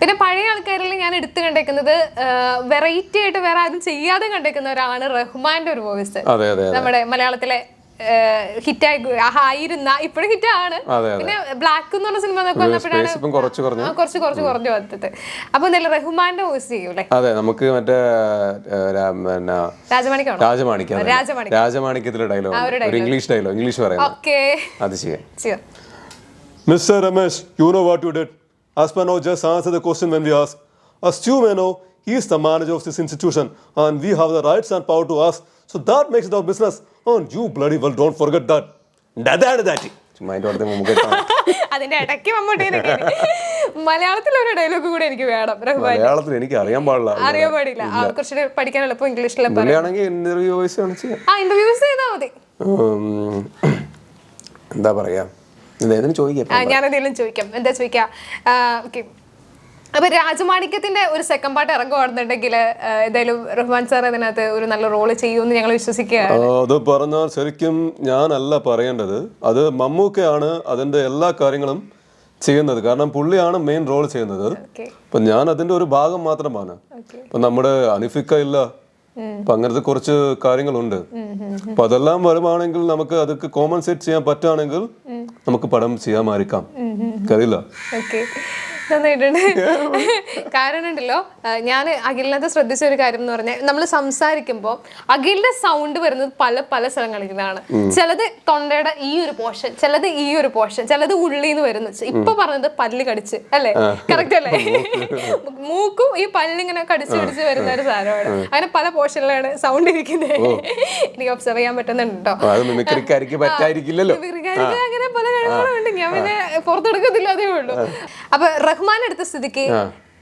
പിന്നെ പഴയ ആൾക്കാരിൽ ഞാൻ എടുത്തു കണ്ടേക്കുന്നത് വെറൈറ്റി ആയിട്ട് വേറെ ആരും ചെയ്യാതെ കണ്ടേക്കുന്ന ഒരാളാണ് റഹ്മാന്റെ ഒരു വോയിസ് നമ്മുടെ മലയാളത്തിലെ ഹിറ്റായി ആയിരുന്ന ഇപ്പോഴും ഹിറ്റാണ് ആണ്. പിന്നെ ബ്ലാക്ക് എന്ന് പറഞ്ഞ സിനിമ വന്നപ്പോഴാണ് കുറച്ച് കുറഞ്ഞു. കുറച്ച് കുറച്ച് കുറഞ്ഞു വന്നത്. അപ്പൊ എന്തായാലും റഹ്മാന്റെ വോയിസ് ചെയ്യൂലേ? അതെ നമുക്ക് മറ്റേ ഏ, രാ- പിന്നെ രാജമാണിക്കാണോ? രാജമാണിക്യം അതെ. രാജമാണിക്യം. രാജമാണിക്യത്തിലെ ഡയലോഗ് ഒരു ഇംഗ്ലീഷ് ഡയലോഗ് ഇംഗ്ലീഷ് പറയാം ഓക്കെ അത് ചെയ്യാം. Ramesh you know what you what did. Aspano just answer the question when we ask. Assume you know he is the manager of this institution and we have the rights and power to ask. So that makes it our business. And you bloody well don't forget that. അതാണ് that അതിന്റെ ഇടയ്ക്ക്. മലയാളത്തിൽ ഒരു dialogue കൂടെ എനിക്ക് വേണം മലയാളത്തിൽ എനിക്ക് അറിയാൻ പാടില്ല അറിയാൻ പാടില്ല കുറച്ചുകൂടെ പഠിക്കാൻ എളുപ്പം ഇംഗ്ലീഷിൽ ഇന്റർവ്യൂ വോയിസ് ആ ചെയ്താൽ മതി എന്താ പറയാ എന്തെങ്കിലും ചോദിക്കാം ഞാൻ എന്തെങ്കിലും ചോദിക്കാം. എന്താ ചോദിക്കാം? ഓക്കെ. അപ്പൊ രാജമാണിക്യത്തിന്റെ ഒരു സെക്കൻഡ് പാർട്ട് ഇറങ്ങുവാണെന്നുണ്ടെങ്കിൽ എന്തായാലും റഹ്മാൻ സാർ അതിനകത്ത് ഒരു നല്ല റോൾ ചെയ്യുമെന്ന് ഞങ്ങൾ വിശ്വസിക്കുകയാണ്. അത് പറഞ്ഞാൽ ശരിക്കും ഞാനല്ല പറയേണ്ടത്. അത് മമ്മൂക്കയാണ് അതിന്റെ എല്ലാ കാര്യങ്ങളും ചെയ്യുന്നത്. കാരണം പുള്ളിയാണ് മെയിൻ റോൾ ചെയ്യുന്നത്. ഓക്കെ. അപ്പൊ ഞാൻ അതിന്റെ ഒരു ഭാഗം മാത്രമാണ്. അപ്പൊ ഇപ്പൊ നമ്മുടെ അനിഫിക്ക ഇല്ല. അപ്പൊ അങ്ങനത്തെ കുറച്ച് കാര്യങ്ങളുണ്ട്. അപ്പൊ അതെല്ലാം വരുവാണെങ്കിൽ നമുക്ക് അതൊക്കെ കോമൺസേറ്റ് ചെയ്യാൻ പറ്റുകയാണെങ്കിൽ നമുക്ക് പടം ചെയ്യാമായിരിക്കാം കറിയില്ല ഓക്കെ നന്നായിട്ടുണ്ട്. കാരണം ഉണ്ടല്ലോ ഞാൻ അഖിലിനകത്ത് ശ്രദ്ധിച്ച ഒരു കാര്യം എന്ന് പറഞ്ഞാൽ നമ്മൾ സംസാരിക്കുമ്പോൾ അഖിലിന്റെ സൗണ്ട് വരുന്നത് പല പല സ്ഥലങ്ങളിലാണ്. ചിലത് തൊണ്ടയുടെ ഈ ഒരു പോർഷൻ ചിലത് ഈ ഒരു പോർഷൻ ചിലത് ഉള്ളിൽ നിന്ന് വരുന്നു ഇപ്പൊ പറഞ്ഞത് പല്ല് കടിച്ച് അല്ലേ? കറക്റ്റ് അല്ലേ? മൂക്കും. ഈ പല്ലിങ്ങനെ കടിച്ച് കടിച്ച് വരുന്ന ഒരു സാധനമാണ്. അങ്ങനെ പല പോർഷനിലാണ് സൗണ്ട് ഇരിക്കുന്നത് എനിക്ക് ഒബ്സർവ് ചെയ്യാൻ പറ്റുന്നുണ്ടോ അങ്ങനെ പല കഴിവുകളും ഉണ്ട് ഞാൻ പിന്നെ പുറത്തെടുക്കത്തില്ല അതേ ഉള്ളൂ അപ്പൊ റഹ്മാൻ എടുത്ത സ്ഥിതിക്ക്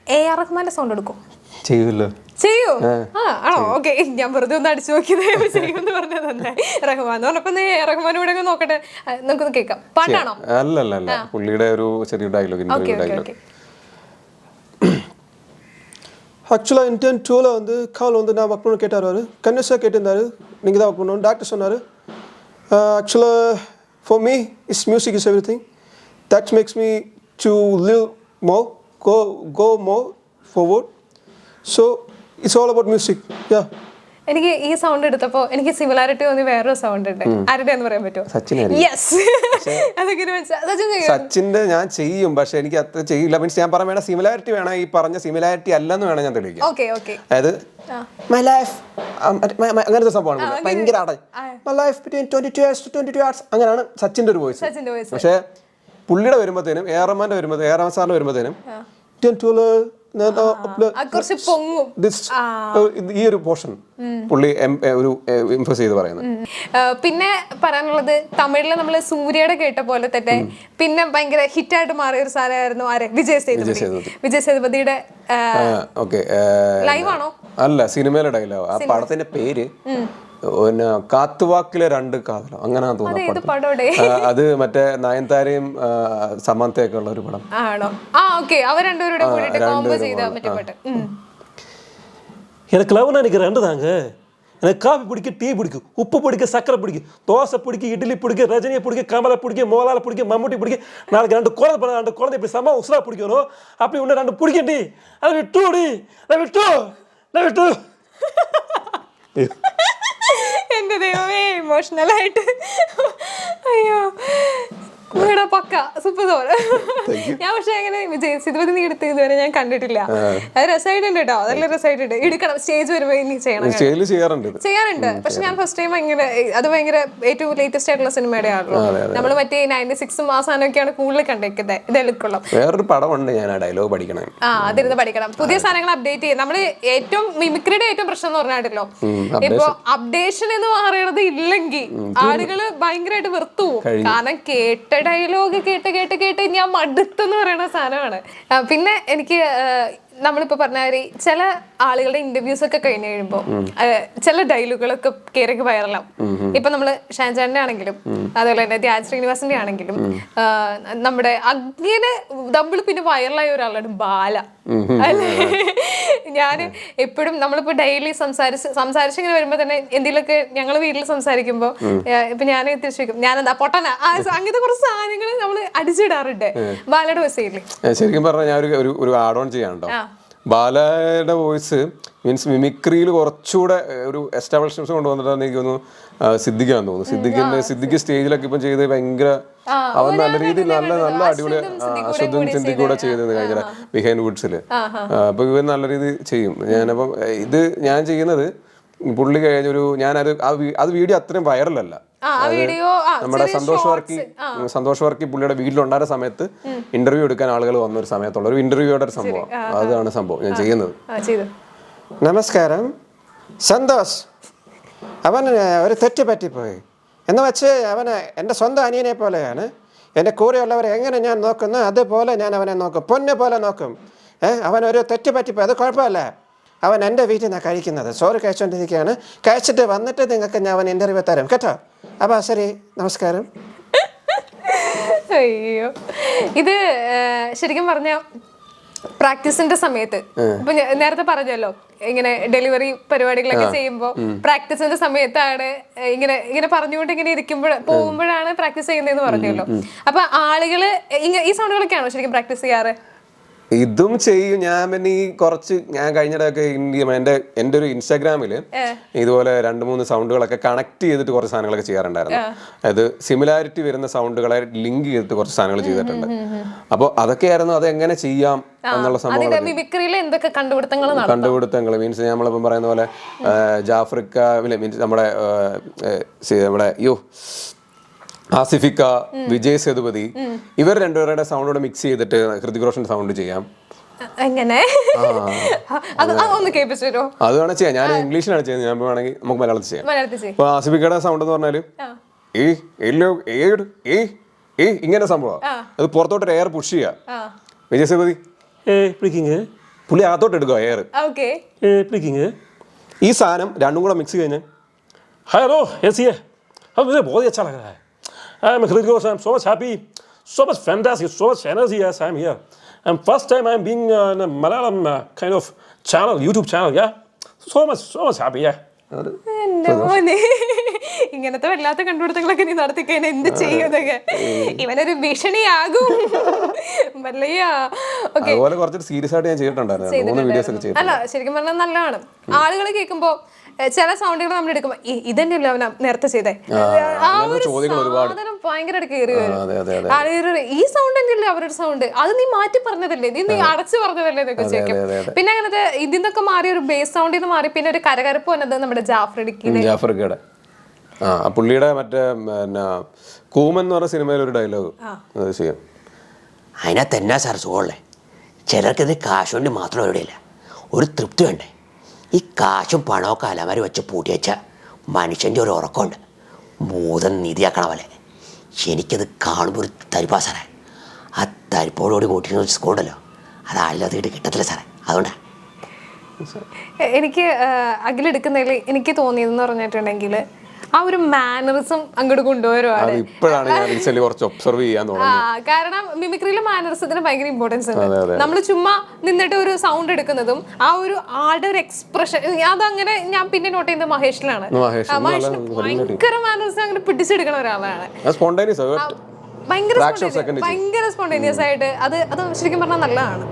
എ ആർ റഹ്മാന്റെ സൗണ്ട് എടുക്കും ചെയ്യൂല്ലോ ചെയ്യൂ ആ ആണോ ഓക്കെ ഞാൻ വെറുതെ ഒന്ന് അടിച്ചു നോക്കിയത് ചെയ്യുമെന്ന് പറഞ്ഞത് തന്നെ റഹ്മാൻ എന്ന് പറഞ്ഞപ്പോ നീ എ ആർ റഹ്മാൻ ഇവിടെ അങ്ങ് നോക്കട്ടെ ആ, നമുക്കൊന്ന് കേൾക്കാം പാട്ടാണോ അല്ല അല്ല അല്ല പുള്ളിയുടെ ഒരു ചെറിയ dialogue okay interview okay dialogue okay ஆக்சுவலாக இன்டென்ட் டூவில் வந்து கால் வந்து நான் ஒர்க் பண்ண கேட்டார் அவர் கன்னியஸாக கேட்டிருந்தாரு நீங்கள் தான் ஒர்க் பண்ணணும் டாக்டர் சொன்னார் ஆக்சுவலாக For me, it's music is everything. That makes me to live more, go go more forward. So it's all about music. Yeah. എനിക്ക് ഈ സൗണ്ട് എടുത്തപ്പോ എനിക്ക് സിമിലാരിറ്റി തോന്നി വേറൊരു സൗണ്ട് ഉണ്ട്. ആരുടെ എന്ന് പറയാൻ പറ്റുമോ? സച്ചിൻ സച്ചിന്റെ ഞാൻ ചെയ്യും പക്ഷെ എനിക്ക് അത്ര ചെയ്യില്ല. മീൻസ് ഞാൻ വേണം സിമിലാരിറ്റി വേണം ഈ പറഞ്ഞ സിമിലാരിറ്റി അല്ലെന്ന് വേണം ഞാൻ തെളിയിക്കാം ഓക്കെ ഓക്കെ അതായത് മൈ ലൈഫ് അങ്ങനത്തെ സംഭവമാണ്. ഭയങ്കര ആടെ my life between twenty two years twenty two years അങ്ങനെയാണ് സച്ചിന്റെ ഒരു വോയിസ് പക്ഷേ പുള്ളിയുടെ വരുമ്പോഴത്തേനും ഏറമാന്റെ വരുമ്പോഴത്തേനും റഹ്മാന്റെ വരുമ്പോൾ എ ആർ സാറിന്റെ വരുമ്പോഴത്തേനും ഈ ഒരു പോർഷൻ പുള്ളി ഒരു ചെയ്ത് പിന്നെ പറയാനുള്ളത് തമിഴിൽ നമ്മൾ സൂര്യയുടെ കേട്ട പോലെ തന്നെ പിന്നെ ഭയങ്കര ഹിറ്റായിട്ട് മാറിയ ഒരു സാധനമായിരുന്നു ആരെ? വിജയ് സേതുപതി. വിജയ് സേതുപതിയുടെ ഓക്കെ ലൈവ് ആണോ അല്ല സിനിമയിലെ ഡയലോഗ് ആ പടത്തിന്റെ പേര് പിന്നെ കാത്തുവാക്കിലെ രണ്ട് കാതലോ അങ്ങനെ അത് തോന്നുന്നു ഏത് പടോടെ ആ, അത് മറ്റേ നയൻതാരയും ആ, സമാന്തയൊക്കെ ഉള്ള ഒരു പടം ആണോ ആ ഓക്കെ അവർ രണ്ടുപേരുടെ കൂടിയിട്ട് കോംബോ ചെയ്ത മറ്റേ പാട്ട് ഉം. எனக்கு லவ்னா எனக்கு ரெண்டு தாங்க எனக்கு காஃபி பிடிக்கும் டீ பிடிக்கும் உப்பு பிடிக்கும் சக்கரை பிடிக்கும் தோசை பிடிக்கும் இட்லி பிடிக்கும் ரஜினியை பிடிக்கும் கமலை பிடிக்கும் மோகலால பிடிக்கும் மம்முட்டி பிடிக்கும் நாளைக்கு ரெண்டு குழந்தை பிறந்த ரெண்டு குழந்தை இப்படி செம்ம உசுரா பிடிக்கணும் அப்படி ஒன்று ரெண்டு பிடிக்கும் டி அதை விட்டு டி அதை விட்டு அதை விட்டு എന്റെ ദൈവമേ ഇമോഷണൽ ആയിട്ട് അയ്യോ വീടാ പക്ക. സൂപ്പർ സോൾ ഞാൻ പക്ഷെ അങ്ങനെ വിജയ് നീ എടുത്ത് ഇതുവരെ ഞാൻ കണ്ടിട്ടില്ല. അത് രസമായിട്ടുണ്ട് കേട്ടോ നല്ല രസമായിട്ടുണ്ട്. എടുക്കണം. സ്റ്റേജ് വരുമ്പോൾ ഇനി ചെയ്യണം ചെയ്യാറുണ്ട് ചെയ്യാറുണ്ട്. പക്ഷെ ഞാൻ ഫസ്റ്റ് ടൈം ഭയങ്കര അത് ഭയങ്കര ഏറ്റവും ലേറ്റസ്റ്റ് ആയിട്ടുള്ള സിനിമയുടെ ആണല്ലോ. നമ്മൾ മറ്റേ നയന്റി സിക്സും ആ സാധനമൊക്കെയാണ് കൂടുതൽ കണ്ടേക്കുന്നത്. ഇത് എളുക്കുള്ള. വേറൊരു പടമുണ്ട് ഞാൻ ആ ഡയലോഗ് പഠിക്കണം. ആ അതിരുന്ന് പഠിക്കണം. പുതിയ സാധനങ്ങൾ അപ്ഡേറ്റ് ചെയ്യും. നമ്മൾ ഏറ്റവും മിമിക്രിയുടെ ഏറ്റവും പ്രശ്നം എന്ന് പറഞ്ഞാട്ടല്ലോ ഇപ്പൊ അപ്ഡേഷൻ എന്ന് പറയുന്നത് ഇല്ലെങ്കിൽ ആളുകൾ ഭയങ്കരമായിട്ട് വെറുത്തു പോകും കാരണം കേട്ട ഡയലോഗ് കേട്ട് കേട്ട് കേട്ട് ഞാൻ മടുത്തെന്ന് പറയുന്ന സാധനമാണ്. പിന്നെ എനിക്ക് നമ്മളിപ്പോ പറഞ്ഞ ചില ആളുകളുടെ ഇന്റർവ്യൂസ് ഒക്കെ കഴിഞ്ഞു കഴിയുമ്പോൾ ചില ഡയലോഗുകളൊക്കെ കയറി വൈറലാവും ഇപ്പൊ നമ്മൾ ഷാൻചാന്റെ ആണെങ്കിലും അതുപോലെ തന്നെ ധ്യാൻ ശ്രീനിവാസിന്റെ ആണെങ്കിലും നമ്മുടെ അങ്ങനെ നമ്മൾ പിന്നെ വൈറലായ ഒരാളാണ് ബാല. അല്ലേ? ഞാൻ എപ്പോഴും നമ്മളിപ്പോ ഡെയിലി സംസാരിച്ച് സംസാരിച്ചിങ്ങനെ വരുമ്പോ തന്നെ എന്തെങ്കിലുമൊക്കെ ഞങ്ങൾ വീട്ടിൽ സംസാരിക്കുമ്പോ ഏഹ്, ഇപ്പൊ ഞാൻ തിരിച്ചു വെക്കും ഞാനെന്താ പൊട്ടന? അങ്ങനത്തെ കുറച്ച് സാധനങ്ങൾ നമ്മൾ അടിച്ചിടാറുണ്ട്. ബാലയുടെ വോയിസ് ശരിക്കും പറഞ്ഞാൽ ഞാൻ ഒരു- ഒരു ആഡ് ഓൺ ചെയ്യാൻ കേട്ടോ ബാലയുടെ വോയിസ് മീൻസ് മിമിക്രിയിൽ കുറച്ചുകൂടെ ഒരു എസ്റ്റാബ്ലിഷ്മെന്റ്സ് കൊണ്ടുവന്നിട്ടാണ് എനിക്ക് തോന്നുന്നു സിദ്ദിഖാന്ന് തോന്നുന്നു സിദ്ദിഖിന്റെ സിദ്ദിഖ് സ്റ്റേജിലൊക്കെ ഇപ്പം ചെയ്ത് ഭയങ്കര അവൻ നല്ല രീതിയിൽ നല്ല നല്ല അടിപൊളി അശ്വതും സിദ്ദിഖ് കൂടെ ചെയ്തത് കഴിഞ്ഞ ബിഹൈൻഡ് വുഡ്സിൽ അപ്പൊ ഇവൻ നല്ല രീതിയിൽ ചെയ്യും. ഞാനപ്പം ഇത് ഞാൻ ചെയ്യുന്നത് പുള്ളി കഴിഞ്ഞൊരു ഞാനത് ആ അത് വീഡിയോ അത്രയും വൈറലല്ല. ആ ആ വീഡിയോ നമ്മുടെ സന്തോഷ് വർക്കി സന്തോഷ് വർക്കി പുള്ളിയുടെ വീട്ടിലുണ്ടായ സമയത്ത് ഇന്റർവ്യൂ എടുക്കാൻ ആളുകൾ വന്ന ഒരു സമയത്തുള്ള ഒരു ഇന്റർവ്യൂയുടെ ഒരു സംഭവം. അതാണ് സംഭവം ഞാൻ ചെയ്യുന്നത്. ആ ചെയ്തു. നമസ്കാരം. സന്തോഷ്. അവൻ ഒരു തെറ്റ് പറ്റിപ്പോയി. എന്ന് വെച്ച് അവന് എന്റെ സ്വന്തം അനിയനെ പോലെയാണ്. എന്റെ കൂടെയുള്ളവരെ എങ്ങനെ ഞാൻ നോക്കുന്നു അതുപോലെ ഞാൻ അവനെ നോക്കും. പൊന്നെ പോലെ നോക്കും. ഏഹ് അവനൊരു ഒരു തെറ്റ് പറ്റിപ്പോയി. അത് കുഴപ്പമില്ല. അവൻ എന്റെ വീട്ടിൽ നിന്നാണ് കഴിക്കുന്നത്. ചോറ് കഴിച്ചുകൊണ്ടിരിക്കുകയാണ് കഴിച്ചിട്ട് വന്നിട്ട് നിങ്ങൾക്ക് ഞാൻ അവൻ ഇന്റർവ്യൂ തരും. കേട്ടോ? അപ്പോൾ ശരി നമസ്കാരം. അയ്യോ. ഇത് ശരിക്കും പറഞ്ഞ പ്രാക്ടീസിന്റെ സമയത്ത്. ഇപ്പൊ നേരത്തെ പറഞ്ഞല്ലോ ഇങ്ങനെ ഡെലിവറി പരിപാടികളൊക്കെ ചെയ്യുമ്പോൾ പ്രാക്ടീസിന്റെ സമയത്താണ് ഇങ്ങനെ ഇങ്ങനെ പറഞ്ഞുകൊണ്ട് ഇങ്ങനെ ഇരിക്കുമ്പോൾ പോകുമ്പോഴാണ് പ്രാക്ടീസ് ചെയ്യുന്നതെന്ന് പറഞ്ഞല്ലോ. അപ്പൊ ആളുകൾ ഈ സൗണ്ടുകളൊക്കെയാണോ ശരിക്കും പ്രാക്ടീസ് ചെയ്യാറ്? ഇതും ചെയ്യും. ഞാൻ പിന്നെ ഈ കുറച്ച് ഞാൻ കഴിഞ്ഞിടയൊക്കെ ഇന്ത്യ എന്റെ എന്റെ ഒരു ഇൻസ്റ്റാഗ്രാമിൽ ഇതുപോലെ രണ്ട് മൂന്ന് സൗണ്ടുകളൊക്കെ കണക്ട് ചെയ്തിട്ട് കുറച്ച് സാധനങ്ങളൊക്കെ ചെയ്യാറുണ്ടായിരുന്നു. അതായത് സിമിലാരിറ്റി വരുന്ന സൗണ്ടുകളെ ലിങ്ക് ചെയ്തിട്ട് കുറച്ച് സാധനങ്ങൾ ചെയ്തിട്ടുണ്ട്. അപ്പോൾ അതൊക്കെയായിരുന്നു അത് എങ്ങനെ ചെയ്യാം എന്നുള്ള സംഭവം കണ്ടുപിടുത്തങ്ങൾ മീൻസ് നമ്മളിപ്പം പറയുന്ന പോലെ ജാഫ്രിക്ക മീൻസ് നമ്മുടെ നമ്മുടെ യോ ആസിഫിക്ക വിജയ് സേതുപതി ഇവർ രണ്ടുപേരുടെ സൗണ്ടോടെ മിക്സ് ചെയ്തിട്ട് ഹൃതിക് റോഷൻ സൗണ്ട് ചെയ്യാം എങ്ങനെ അത് അതൊന്ന് കേൾപ്പിച്ചു തരുമോ അത് വേണം ചെയ്യാം ഞാൻ ഇംഗ്ലീഷിലാണ് ചെയ്യുന്നത് ഞാൻ വേണമെങ്കിൽ നമുക്ക് മലയാളത്തിൽ ചെയ്യാം മലയാളത്തിൽ ചെയ്യും ഇപ്പൊ ആസിഫിക്കയുടെ സൗണ്ട് എന്ന് പറഞ്ഞാല് ഏ എല്ലോ ഏട് ഏ ഏ ഇങ്ങനെ സംഭവം അത് പുറത്തോട്ട് എയർ പുഷ് ചെയ്യാം വിജയ് സേതുപതി ഏ പിടിക്കിങ് പുള്ളി അകത്തോട്ട് എടുക്കുക എയർ ഓക്കെ ഏ പിടിക്കിങ് ഈ സാധനം രണ്ടും കൂടെ മിക്സ് കഴിഞ്ഞാൽ हेलो ऐसी है अब मुझे बहुत ही अच्छा लग रहा है I am Khalid Ghosh. I'm so much happy, so much fantastic, so much energy as I'm here. And first time I'm being on a Malayalam kind of channel, YouTube channel. Yeah, so much, so much happy. Yeah. എന്റെ മോനെ ഇങ്ങനത്തെ വല്ലാത്ത കണ്ടുപിടുത്തങ്ങളൊക്കെ നീ നടത്തിക്കാൻ എന്ത് ചെയ്യുന്നൊക്കെ ഇവനൊരു ഭീഷണിയാകും വല്ലയ്യ അതുപോലെ serious ആയിട്ട് ഞാൻ ചെയ്തിട്ടുണ്ടായിരുന്നു അല്ല ശരിക്കും പറഞ്ഞാൽ നല്ലതാണ് ആളുകൾ കേൾക്കുമ്പോ ചില സൗണ്ടുകൾ നമ്മൾ എടുക്കുമ്പോ "ഈ- ഇതന്നെയല്ലോ അവൻ നേരത്തെ ചെയ്തേ. ആ ഒരു. സാധനം ഭയങ്കരമായിട്ട് കയറി വരും. അതെ അതെ അതെ. ആളുകൾ ഈ സൗണ്ട് തന്നെയല്ലേ അവരുടെ സൗണ്ട്? അത് നീ മാറ്റി പറഞ്ഞതല്ലേ? നീ നീ അടച്ചു പറഞ്ഞതല്ലേ? എന്നൊക്കെ ചോദിക്കും. പിന്നെ അങ്ങനത്തെ ഇതിന്നൊക്കെ മാറി ഒരു ബേസ് സൗണ്ടിൽ നിന്ന് മാറി പിന്നെ ഒരു കരകരപ്പ് വന്നത് നമ്മുടെ ജാഫർ ഇടുക്കിയിലെ ആ പുള്ളിയുടെ മറ്റേ പിന്നെ കൂമൻ എന്ന് പറഞ്ഞ സിനിമയിൽ ഒരു ഡയലോഗ് ചെയ്യാം. അതിനകത്ത് എന്നാ സാർ സുഖമുള്ളേ? ചിലർക്കിത് കാശ് കൊണ്ട് മാത്രം എവിടെയില്ല ഒരു തൃപ്തി വേണ്ടേ? ഈ കാശും പണമൊക്കെ അലമാരി വെച്ച് പൂട്ടി വെച്ച മനുഷ്യന്റെ ഒരു ഉറക്കമുണ്ട്. ഭൂതം നിധിയാക്കണ പോലെ എനിക്കത് കാണുമ്പോൾ ഒരു തരിപ്പാ സാറേ. ആ തരിപ്പോടുകൂടി കൂട്ടിയിരുന്ന ഒരു സ്കൂളുണ്ടല്ലോ. അത് ആളില്ലാത്തിട്ട് കിട്ടത്തില്ല സാറേ. അതുകൊണ്ടാണ് എനിക്ക് അഖിലെടുക്കുന്നതിൽ എനിക്ക് തോന്നിയതെന്ന് പറഞ്ഞിട്ടുണ്ടെങ്കിൽ ആ ഒരു മാനറിസം അങ്ങോട്ട് കൊണ്ടുവരുവാണ് ഇപ്പോഴാണ് ഞാൻ റീസെന്റ് കുറച്ച് ഒബ്സർവ് ചെയ്യാൻ തുടങ്ങി കാരണം മിമിക്രിയിലെ മാനറിസത്തിന് ഭയങ്കര ഇമ്പോർട്ടൻസ് ഉണ്ട്. നമ്മൾ ചുമ്മാ നിന്നിട്ട് ഒരു സൗണ്ട് എടുക്കുന്നതും ആ ഒരു ആളുടെ ഒരു എക്സ്പ്രഷൻ അതങ്ങനെ ഞാൻ പിന്നെ നോട്ട് ചെയ്യുന്നത് മഹേഷിലാണ്. മഹേഷിന് ഭയങ്കര മാനറിസം അങ്ങനെ പിടിച്ചെടുക്കുന്ന ഒരാളാണ്. ഭയങ്കര ഭയങ്കര സ്പോണ്ടേനിയസ് ആയിട്ട് അത് അത് ശരിക്കും പറഞ്ഞാൽ നല്ലതാണ്.